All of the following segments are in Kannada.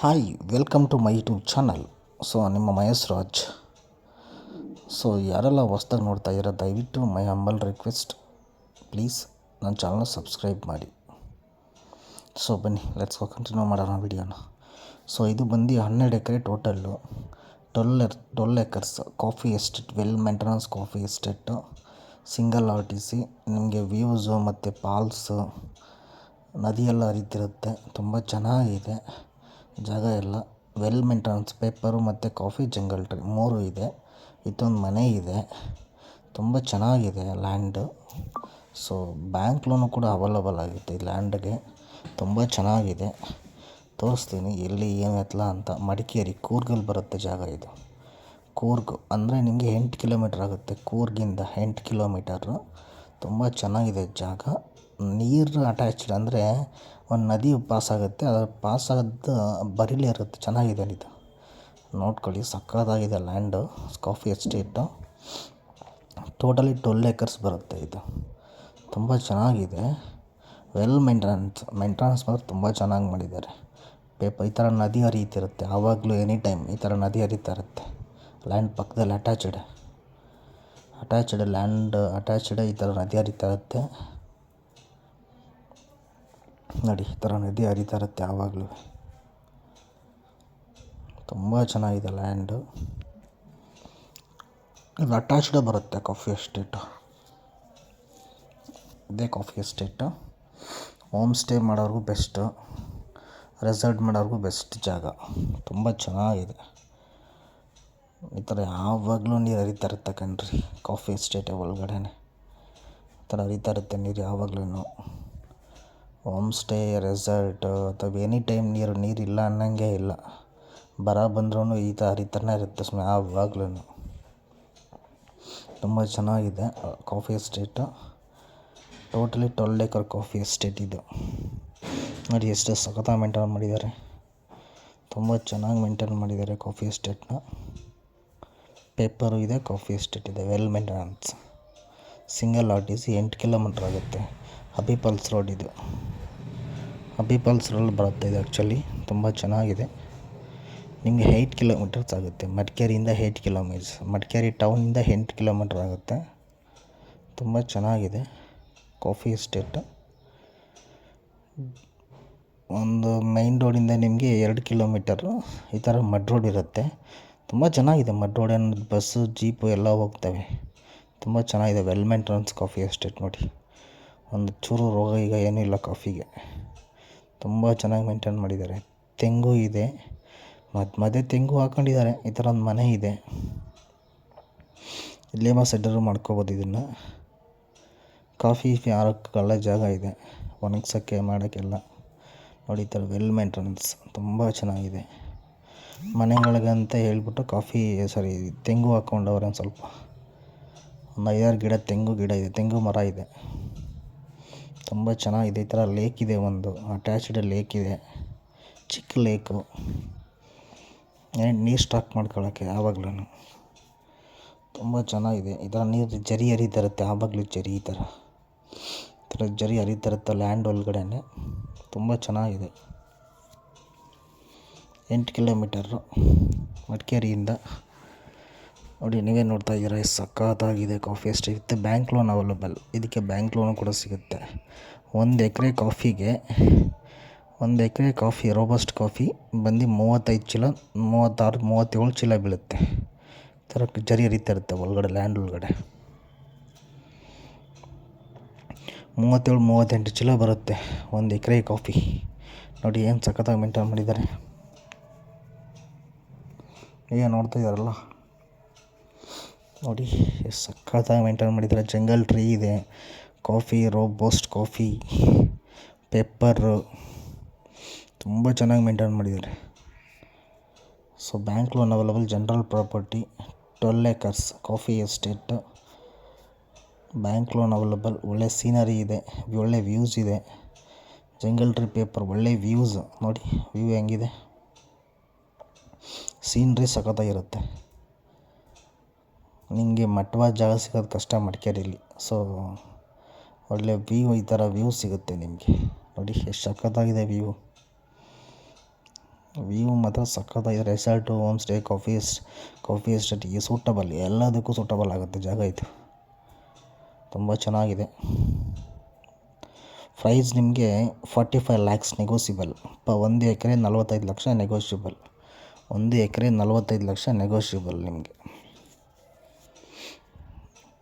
Hi welcome to my YouTube channel so ನಿಮ್ಮ ಮಹೇಶ್ ರಾಜ್. ಸೊ ಯಾರೆಲ್ಲ ಹೊಸ್ದಾಗಿ ನೋಡ್ತಾ ಇರೋ ದಯವಿಟ್ಟು ಮೈ ಹಂಬಲ್ ರಿಕ್ವೆಸ್ಟ್ ಪ್ಲೀಸ್ ನನ್ನ ಚಾನಲ್ನ ಸಬ್ಸ್ಕ್ರೈಬ್ ಮಾಡಿ. ಸೊ ಬನ್ನಿ ಲೆಟ್ಸ್ ಕಂಟಿನ್ಯೂ ಮಾಡೋಣ ವಿಡಿಯೋನ. ಸೊ ಇದು ಬಂದು ಹನ್ನೆರಡು acre total twelve twelve acres coffee estate well maintenance coffee estate single R T C ನಿಮಗೆ ವ್ಯೂಸು ಮತ್ತು ಪಾಲ್ಸು ನದಿಯೆಲ್ಲ ಹರಿತಿರುತ್ತೆ. ತುಂಬ ಚೆನ್ನಾಗಿದೆ. ಜಾಗ ಎಲ್ಲ ವೆಲ್ ಮೇಂಟೆನೆನ್ಸ್ ಪೇಪರು ಮತ್ತು ಕಾಫಿ ಜಂಗಲ್ ಟ್ರೀ ಮೂರು ಇದೆ. ಇದೊಂದು ಮನೆ ಇದೆ. ತುಂಬ ಚೆನ್ನಾಗಿದೆ ಲ್ಯಾಂಡು ಸೊ ಬ್ಯಾಂಕ್ ಲೋನು ಕೂಡ ಅವೈಲೇಬಲ್ ಆಗುತ್ತೆ ಈ ಲ್ಯಾಂಡ್ಗೆ ತುಂಬ ಚೆನ್ನಾಗಿದೆ. ತೋರಿಸ್ತೀನಿ ಎಲ್ಲಿ ಏನು ಎತ್ತಲ ಅಂತ. ಮಡಿಕೇರಿ ಕೂರ್ಗಲ್ಲಿ ಬರುತ್ತೆ ಜಾಗ ಇದು. ಕೂರ್ಗ್ ಅಂದರೆ ನಿಮಗೆ ಎಂಟು ಕಿಲೋಮೀಟ್ರ್ ಆಗುತ್ತೆ. ಕೂರ್ಗಿಂದ ಎಂಟು ಕಿಲೋಮೀಟರು ತುಂಬ ಚೆನ್ನಾಗಿದೆ ಜಾಗ. ನೀರು ಅಟ್ಯಾಚ್ಡ್ ಅಂದರೆ ಒಂದು ನದಿ ಪಾಸ್ ಆಗುತ್ತೆ ಅದು ಪಾಸ್ ಆದ ಬರಿಲೇ ಇರುತ್ತೆ, ಚೆನ್ನಾಗಿದೆ ಇದು. ನೋಡ್ಕೊಳ್ಳಿ, ಸಕ್ಕತ್ತಾಗಿದೆ land coffee estate totally twelve acres ಬರುತ್ತೆ ಇದು. ತುಂಬ ಚೆನ್ನಾಗಿದೆ. ವೆಲ್ ಮೇಂಟೆನೆನ್ಸ್ ಮೇಂಟೆನೆನ್ಸ್ ಮಾತ್ರ ತುಂಬ ಚೆನ್ನಾಗಿ ಮಾಡಿದ್ದಾರೆ. ಪೇಪ ಈ ಥರ ನದಿ ಹರಿತಿರುತ್ತೆ ಆವಾಗಲೂ ಎನಿ ಟೈಮ್ ಈ ಥರ ನದಿ ಹರಿತಾ ಇರುತ್ತೆ. ಲ್ಯಾಂಡ್ ಪಕ್ಕದಲ್ಲಿ ಅಟ್ಯಾಚ್ಡ್ ಅಟ್ಯಾಚ್ಡ್ ಲ್ಯಾಂಡ್ ಅಟ್ಯಾಚ್ಡ್ ಈ ಥರ ನದಿ ಹರಿತಾ ಇರುತ್ತೆ. ನೋಡಿ, ಈ ಥರ ನದಿ ಹರಿತಾ ಇರುತ್ತೆ ಯಾವಾಗಲೂ. ತುಂಬ ಚೆನ್ನಾಗಿದೆ ಲ್ಯಾಂಡು. ಇದು ಅಟ್ಯಾಚ್ಡ್ ಬರುತ್ತೆ ಕಾಫಿ ಎಸ್ಟೇಟು ಇದೇ ಕಾಫಿ ಎಸ್ಟೇಟು ಹೋಮ್ ಸ್ಟೇ ಮಾಡೋರಿಗೂ ಬೆಸ್ಟು ರೆಸಾರ್ಟ್ ಮಾಡೋರಿಗೂ ಬೆಸ್ಟ್ ಜಾಗ. ತುಂಬ ಚೆನ್ನಾಗಿದೆ. ಈ ಥರ ಯಾವಾಗಲೂ ನೀರು ಹರಿತಾ ಇರುತ್ತೆ ಕಣ್ರಿ ಕಾಫಿ ಎಸ್ಟೇಟ್ ಒಳಗಡೆನೆ. ಈ ಥರ ಹರಿತಾ ಇರುತ್ತೆ ನೀರು ಯಾವಾಗ್ಲೂ ಹೋಮ್ ಸ್ಟೇ, ರೆಸಾರ್ಟ್ ಅಥವಾ ಎನಿ ಟೈಮ್ ನೀರು ನೀರಿಲ್ಲ ಅನ್ನೋಂಗೆ ಇಲ್ಲ. ಬರ ಬಂದ್ರೂ ಈ ಥರ ಹರಿತಾನೆ ಇರುತ್ತೆ ಸುಮ್ಮನೆ ಯಾವಾಗ್ಲೂ ತುಂಬ ಚೆನ್ನಾಗಿದೆ coffee estate totally twelve acre coffee estate ಇದು. ನೋಡಿ ಎಷ್ಟು ಸಖತ್ತಾಗಿ ಮೇಂಟೈನ್ ಮಾಡಿದ್ದಾರೆ. ತುಂಬ ಚೆನ್ನಾಗಿ ಮೇಂಟೈನ್ ಮಾಡಿದ್ದಾರೆ ಕಾಫಿ ಎಸ್ಟೇಟ್ನ ಪೇಪರು ಇದೆ ಕಾಫಿ ಎಸ್ಟೇಟ್ ಇದೆ well maintenance single R T C ಎಂಟು ಕಿಲೋಮೀಟ್ರ್ ಆಗುತ್ತೆ. ಹಬೀಪಲ್ಸ್ ರೋಡ್ ಇದು. ಪಲ್ಸ್ ರೋಡ್ ಬರುತ್ತೆ ಇದು ಆ್ಯಕ್ಚುಲಿ ತುಂಬ ಚೆನ್ನಾಗಿದೆ. ನಿಮಗೆ ಏಯ್ಟ್ ಕಿಲೋಮೀಟರ್ಸ್ ಆಗುತ್ತೆ. ಮಡಿಕೇರಿಯಿಂದ ಏಯ್ಟ್ ಕಿಲೋಮೀಟರ್ಸ್ ಮಡಿಕೇರಿ ಟೌನಿಂದ ಎಂಟು ಕಿಲೋಮೀಟ್ರ್ ಆಗುತ್ತೆ. ತುಂಬ ಚೆನ್ನಾಗಿದೆ. ಕಾಫಿ ಎಸ್ಟೇಟ್ ಒಂದು ಮೈನ್ ರೋಡಿಂದ ನಿಮಗೆ ಎರಡು ಕಿಲೋಮೀಟರು ಈ ಥರ ಮಡ್ ರೋಡ್ ಇರುತ್ತೆ. ತುಂಬ ಚೆನ್ನಾಗಿದೆ ಮಡ್ ರೋಡ್ ಅನ್ನೋದು. ಬಸ್ಸು ಜೀಪು ಎಲ್ಲ ಹೋಗ್ತವೆ. ತುಂಬ ಚೆನ್ನಾಗಿದೆ. ವೆಲ್ ಮೇಂಟೆನೆನ್ಸ್ ಕಾಫಿ ಎಸ್ಟೇಟ್ ನೋಡಿ. ಒಂದು ಚೂರು ರೋಗ ಈಗ ಏನೂ ಇಲ್ಲ ಕಾಫಿಗೆ. ತುಂಬ ಚೆನ್ನಾಗಿ ಮೇಂಟೇನ್ ಮಾಡಿದ್ದಾರೆ. ತೆಂಗು ಇದೆ. ಮತ್ತು ಮಧ್ಯೆ ತೆಂಗು ಹಾಕೊಂಡಿದ್ದಾರೆ. ಈ ಥರ ಒಂದು ಮನೆ ಇದೆ. ಲೇಮ ಸೆಡ್ಡರು ಮಾಡ್ಕೋಬೋದು ಇದನ್ನು. ಕಾಫಿ ಯಾರಕ್ಕೆ ಜಾಗ ಇದೆ. ಒಣಗ್ಸೋಕ್ಕೆ, ಮಾಡೋಕ್ಕೆಲ್ಲ. ನೋಡಿ ಈ ಥರ ವೆಲ್ ಮೇಂಟೆನೆನ್ಸ್ ತುಂಬ ಚೆನ್ನಾಗಿದೆ. ಮನೆಗಳಿಗಂತ ಹೇಳ್ಬಿಟ್ಟು ಕಾಫಿ ಸಾರಿ ತೆಂಗು ಹಾಕ್ಕೊಂಡವ್ರೆ ಒಂದು ಸ್ವಲ್ಪ. ಒಂದು ಐದಾರು ಗಿಡ, ತೆಂಗು ಗಿಡ ಇದೆ. ತೆಂಗು ಮರ ಇದೆ. ತುಂಬ ಚೆನ್ನಾಗಿದೆ ಈ ಥರ ಲೇಕ್ ಇದೆ ಒಂದು. ಅಟ್ಯಾಚ್ಡ್ ಲೇಕ್ ಇದೆ. ಚಿಕ್ಕ ಲೇಕು. ನೀರು ಸ್ಟಾಕ್ ಮಾಡ್ಕೊಳ್ಳೋಕ್ಕೆ ಯಾವಾಗ್ಲೂ ತುಂಬ ಚೆನ್ನಾಗಿದೆ ಈ ಥರ ನೀರು ಜರಿ ಹರಿತಾ ಇರುತ್ತೆ ಜರಿ ಈ ಥರ. ಈ ಥರ ಜರಿ ಹರಿತಾ ಇರುತ್ತೆ ಲ್ಯಾಂಡ್ ಒಳಗಡೆನೆ. ತುಂಬ ಚೆನ್ನಾಗಿದೆ ಎಂಟು ಕಿಲೋಮೀಟರು ಮಡಿಕೇರಿಯಿಂದ ನೋಡಿ ನೀವೇ ನೋಡ್ತಾ ಇದ್ದೀರಾ ಸಖತ್ತಾಗಿದೆ coffee estate with bank loan available ಇದಕ್ಕೆ ಬ್ಯಾಂಕ್ ಲೋನು ಕೂಡ ಸಿಗುತ್ತೆ. ಒಂದು ಎಕರೆ ಕಾಫಿಗೆ ಒಂದು ಎಕರೆ ಕಾಫಿ ರೋಬಸ್ಟ್ ಕಾಫಿ ಬಂದು ಮೂವತ್ತೈದು ಚೀಲ, ಮೂವತ್ತಾರು, ಮೂವತ್ತೇಳು ಚೀಲ ಬೀಳುತ್ತೆ. ಥರ ಜರಿ ರೀತಿ ಇರುತ್ತೆ ಒಳಗಡೆ ಲ್ಯಾಂಡ್ ಒಳಗಡೆ. ಮೂವತ್ತೇಳು, ಮೂವತ್ತೆಂಟು ಚೀಲ ಬರುತ್ತೆ ಒಂದು ಎಕರೆ ಕಾಫಿ ನೋಡಿ, ಏನು ಸಖತ್ತಾಗಿ ಮೇಂಟೈನ್ ಮಾಡಿದ್ದಾರೆ. ಈಗ ನೋಡ್ತಾ ಇದ್ದಾರಲ್ಲ? ನೋಡಿ ಸಖತ್ತಾಗಿ ಮೇಂಟೈನ್ ಮಾಡಿದ್ದಾರೆ ಜಂಗಲ್ ಟ್ರೀ ಇದೆ. ಕಾಫಿ ರೋಬೋಸ್ಟ್ ಕಾಫಿ ಪೆಪ್ಪರು ತುಂಬ ಚೆನ್ನಾಗಿ ಮೇಂಟೈನ್ ಮಾಡಿದ್ದಾರೆ so bank loan available general property twelve acres coffee estate bank loan available ಒಳ್ಳೆ ಸೀನರಿ ಇದೆ, ಒಳ್ಳೆ ವ್ಯೂಸ್ ಇದೆ. ಜಂಗಲ್ ಟ್ರೀ ಪೇಪರ್ ಒಳ್ಳೆ ವ್ಯೂಸ್ ನೋಡಿ ವ್ಯೂ ಹೆಂಗಿದೆ. ಸೀನ್ರಿ ಸಖತ್ತಾಗಿರುತ್ತೆ. ನಿಮಗೆ ಮಟ್ಟವಾದ ಜಾಗ ಸಿಗೋದು ಕಷ್ಟ ಮಡಿಕೇರಿಲಿ. ಸೊ ಒಳ್ಳೆ ವ್ಯೂ ಈ ಥರ ವ್ಯೂ ಸಿಗುತ್ತೆ ನಿಮಗೆ. ನೋಡಿ, ಎಷ್ಟು ಸಖತ್ತಾಗಿದೆ ವ್ಯೂ ವ್ಯೂ ಮಾತ್ರ ಸಕ್ಕತ್ತಾಗಿದೆ resort home stay coffee coffee ಎಸ್ಟೇಟಿಗೆ suitable ಎಲ್ಲದಕ್ಕೂ ಸೂಟಬಲ್ ಆಗುತ್ತೆ ಜಾಗ ಇದು. ತುಂಬ ಚೆನ್ನಾಗಿದೆ. ಪ್ರೈಸ್ ನಿಮಗೆ ಫಾರ್ಟಿ ಫೈವ್ ಲ್ಯಾಕ್ಸ್ ನೆಗೋಸಿಬಲ್ ಪ, ಒಂದು ಎಕರೆ ನಲ್ವತ್ತೈದು ಲಕ್ಷ ನೆಗೋಷಿಯಬಲ್ ಒಂದು ಎಕರೆ ನಲ್ವತ್ತೈದು ಲಕ್ಷ ನೆಗೋಷಿಯಬಲ್ ನಿಮಗೆ.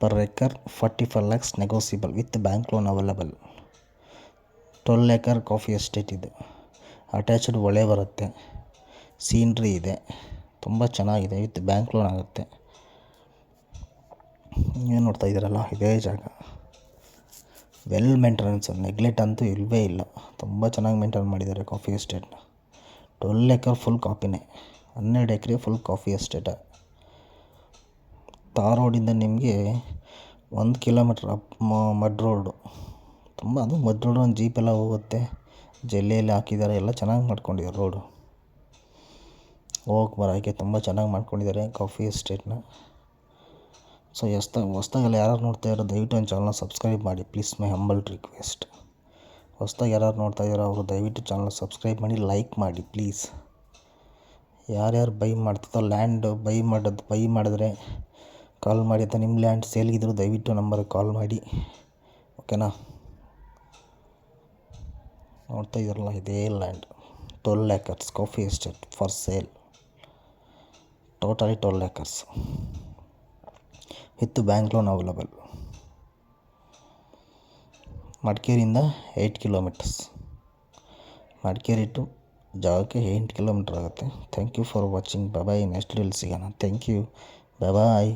Per acre forty five lakhs negotiable with bank loan available twelve acre coffee estate ಇದು. ಅಟ್ಯಾಚ್ಡ್ ಒಳೆ ಬರುತ್ತೆ. ಸೀನ್ರಿ ಇದೆ. ತುಂಬ ಚೆನ್ನಾಗಿದೆ ವಿತ್ ಬ್ಯಾಂಕ್ ಲೋನ್ ಆಗುತ್ತೆ. ನೀವು ನೋಡ್ತಾ ಇದ್ದೀರಲ್ಲ, ಇದೇ ಜಾಗ. ವೆಲ್ ಮೇಂಟೆನೆನ್ಸ್ ನೆಗ್ಲೆಕ್ಟ್ ಅಂತೂ ಇಲ್ಲವೇ ಇಲ್ಲ. ತುಂಬ ಚೆನ್ನಾಗಿ ಮೇಂಟೈನ್ ಮಾಡಿದ್ದಾರೆ ಕಾಫಿ ಎಸ್ಟೇಟ್ನ ಟ್ವೆಲ್ ಎಕರ್ ಫುಲ್ ಕಾಫಿನೇ ಹನ್ನೆರಡು ಎಕರೆ ಫುಲ್ ಕಾಫಿ ಎಸ್ಟೇಟ ತಾರ್ ರೋಡಿಂದ ನಿಮಗೆ ಒಂದು ಕಿಲೋಮೀಟ್ರ್ ಅಪ್ ಮಡ್ ರೋಡು. ತುಂಬ ಅದು ಮಡ್ ರೋಡು ಒಂದು ಜೀಪ್ ಎಲ್ಲ ಹೋಗುತ್ತೆ. ಜಲ್ಲೆಯಲ್ಲಿ ಹಾಕಿದ್ದಾರೆ. ಎಲ್ಲ ಚೆನ್ನಾಗಿ ಮಾಡ್ಕೊಂಡಿದ್ದಾರೆ ರೋಡು. ಹೋಗಕ್ಕೆ ಬರೋಕ್ಕೆ ತುಂಬ ಚೆನ್ನಾಗಿ ಮಾಡ್ಕೊಂಡಿದ್ದಾರೆ ಕಾಫಿ ಎಸ್ಟೇಟ್ನ. ಸೊ ಎಸ್ತ ಹೊಸ್ದಾಗೆಲ್ಲ ಯಾರು ನೋಡ್ತಾ ಇರೋ ದಯವಿಟ್ಟು ನನ್ನ ಚಾನಲ್ನ ಸಬ್ಸ್ಕ್ರೈಬ್ ಮಾಡಿ. Please my humble request. ಹೊಸ್ದಾಗಿ ಯಾರು ನೋಡ್ತಾ ಇದ್ದಾರೋ ಅವರು ದಯವಿಟ್ಟು ಚಾನಲ್ ಸಬ್ಸ್ಕ್ರೈಬ್ ಮಾಡಿ, ಲೈಕ್ ಮಾಡಿ ಪ್ಲೀಸ್. ಯಾರ್ಯಾರು ಬೈ ಮಾಡ್ತಿದ್ದೋ, ಲ್ಯಾಂಡ್ ಬೈ ಮಾಡೋದು, ಬೈ ಮಾಡಿದ್ರೆ ಕಾಲ್ ಮಾಡಿ ಅಥವಾ ನಿಮ್ಮ ಲ್ಯಾಂಡ್ ಸೇಲ್ಗಿದ್ರು ದಯವಿಟ್ಟು ನಂಬರ್ಗೆ ಕಾಲ್ ಮಾಡಿ. ಓಕೆನಾ? ನೋಡ್ತಾ ಇದ್ದಾರಲ್ಲ, ಇದೇ land. Twelve acres coffee estate for sale. Totally twelve acres with bank loan available. ಮಡಿಕೇರಿಯಿಂದ eight kilometres. Madikeri to ಜಾಗಕ್ಕೆ ಎಂಟು ಕಿಲೋಮೀಟರ್ ಆಗುತ್ತೆ. Thank you for watching. Bye next deal ಸಿಗೋಣ. Thank you. ಬಾಯ್